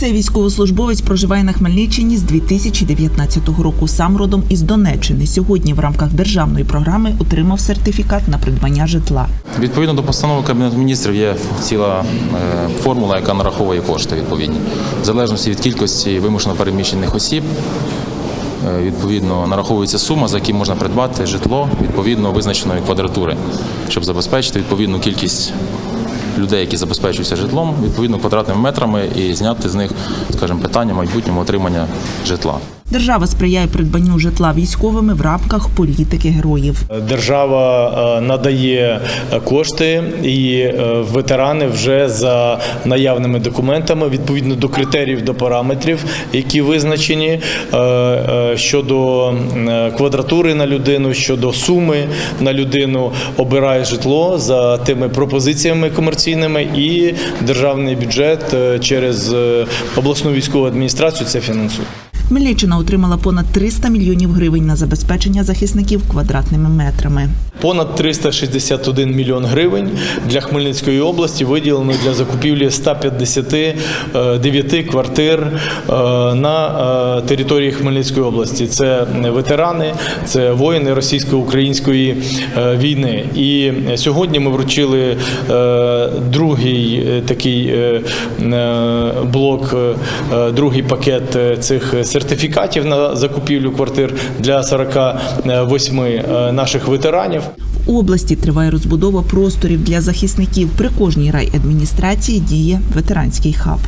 Цей військовослужбовець проживає на Хмельниччині з 2019 року. Сам родом із Донеччини. Сьогодні в рамках державної програми отримав сертифікат на придбання житла. Відповідно до постанови Кабінету міністрів є ціла е, формула, яка нараховує кошти відповідні. В залежності від кількості вимушено переміщених осіб, е, відповідно, нараховується сума, за яку можна придбати житло відповідно визначеної квадратури, щоб забезпечити відповідну кількість людей, які забезпечуються житлом, відповідно квадратними метрами і зняти з них, скажімо, питання майбутнього отримання житла. Держава сприяє придбанню житла військовими в рамках політики героїв. Держава е, надає е, кошти, і е, ветерани вже за наявними документами відповідно до критеріїв, до параметрів, які визначені щодо квадратури на людину, щодо суми на людину, обирає житло за тими пропозиціями комерційними, і державний бюджет е, через е, обласну військову адміністрацію це фінансує. Хмельниччина отримала понад 300 мільйонів гривень на забезпечення захисників квадратними метрами. Понад 361 мільйон гривень для Хмельницької області виділено для закупівлі 159 квартир е, на е, території Хмельницької області. Це ветерани, це воїни російсько-української е, війни. І сьогодні ми вручили е, другий е, такий е, е, блок, е, другий пакет е, цих сертифікатів на закупівлю квартир для 48 е, наших ветеранів. В області триває розбудова просторів для захисників. При кожній райадміністрації діє ветеранський хаб.